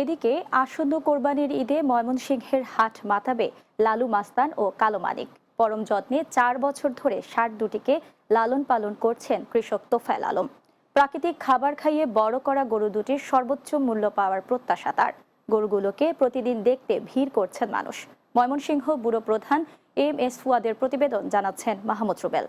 এদিকে আসন্ন কোরবানির ঈদে ময়মনসিংহের হাট মাতাবে লালু মাস্তান ও কালো মানিক। পরম যত্নে চার বছর ধরে ষাট দুটিকে লালন পালন করছেন কৃষক তোফায়েল আলম। প্রাকৃতিক খাবার খাইয়ে বড় করা গরু দুটির সর্বোচ্চ মূল্য পাওয়ার প্রত্যাশা তার। গরুগুলোকে প্রতিদিন দেখতে ভিড় করছেন মানুষ। ময়মনসিংহ ব্যুরো প্রধান এম এস ফুয়াদের প্রতিবেদন জানাচ্ছেন মাহমুদ রুবেল।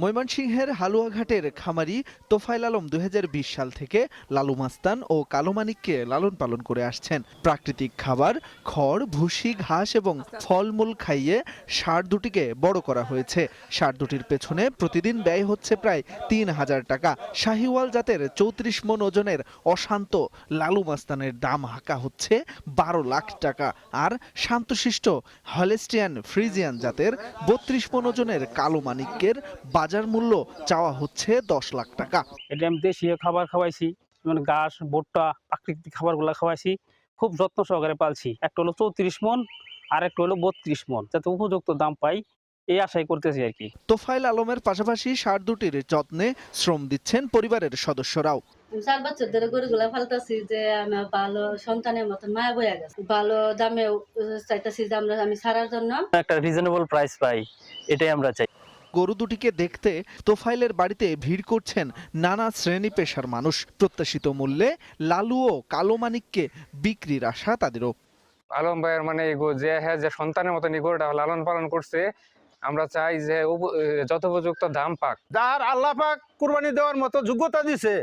ময়মনসিংহের হালুয়াঘাটের খামারি তোফাইল আলম দুই হাজার বিশ সাল থেকে লালু মাস্তান ও কালো মানিককে লালন পালন করে আসছেন। প্রাকৃতিক খাবার, খড়, ভুসি, ঘাস এবং ফলমূল খাইয়ে ষাঁড় দুটিকে বড় করা হয়েছে। ষাঁড় দুটির পেছনে প্রতিদিন ব্যয় হচ্ছে প্রায় তিন হাজার টাকা। শাহিওয়াল জাতের চৌত্রিশ মন ওজনের অশান্ত লালু মাস্তানের দাম হাঁকা হচ্ছে বারো লাখ টাকা। আর শান্তশিষ্ট হলেস্টিয়ান ফ্রিজিয়ান জাতের বত্রিশ মন ওজনের কালো মানিক্যের বাজার মূল্য চাওয়া হচ্ছে দশ লাখ টাকা। এটা আমি দেশীয় খাবার খাওয়াইছি যেমন ঘাস ভুট্টা প্রাকৃতিক খাবারগুলো খাওয়াইছি খুব যত্ন সহকারে পালছি। একটা হলো চৌত্রিশ মন আর একটা হলো বত্রিশ মন যাতে উপযুক্ত দাম পাই এই আশাই করতেছি আর কি। তোফাইল আলমের পাশাপাশি ষাঁড় দুটির যত্নে শ্রম দিচ্ছেন পরিবারের সদস্যরাও। চার বছর ধরে গরুগুলা ফালতাছি যে আমার ভালো সন্তানের মতন মায়া বয়া গেছে। ভালো দামে চাইতাছি যে আমরা আমি ছাড়ার জন্য একটা রিজনেবল প্রাইস পাই এটাই আমরা চাই। গরু দুটিকে দেখতে তোফাইলের বাড়িতে ভিড় করছেন নানা শ্রেণি পেশার মানুষ। প্রত্যাশিত মূল্যে লালু ও কালো মানিককে বিক্রির আশা তাদেরও। আলম ভাইয়ের মানে যে হ্যাঁ যে সন্তানের মতন এই গরুটা লালন পালন করছে আমরা চাই যে যথোপযুক্ত দাম পাক। যার আল্লাহ পাক কুরবানি দেওয়ার মতো যোগ্যতা দিছে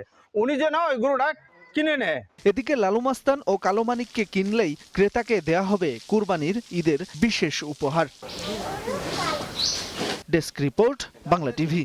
উনি যেন ওই গরুটা কিনে নেয়। এদিকে লালু মাস্তান ও কালো মানিককে কিনলেই ক্রেতাকে দেয়া হবে কুরবানির ঈদের বিশেষ উপহার। Desk report Bangla TV.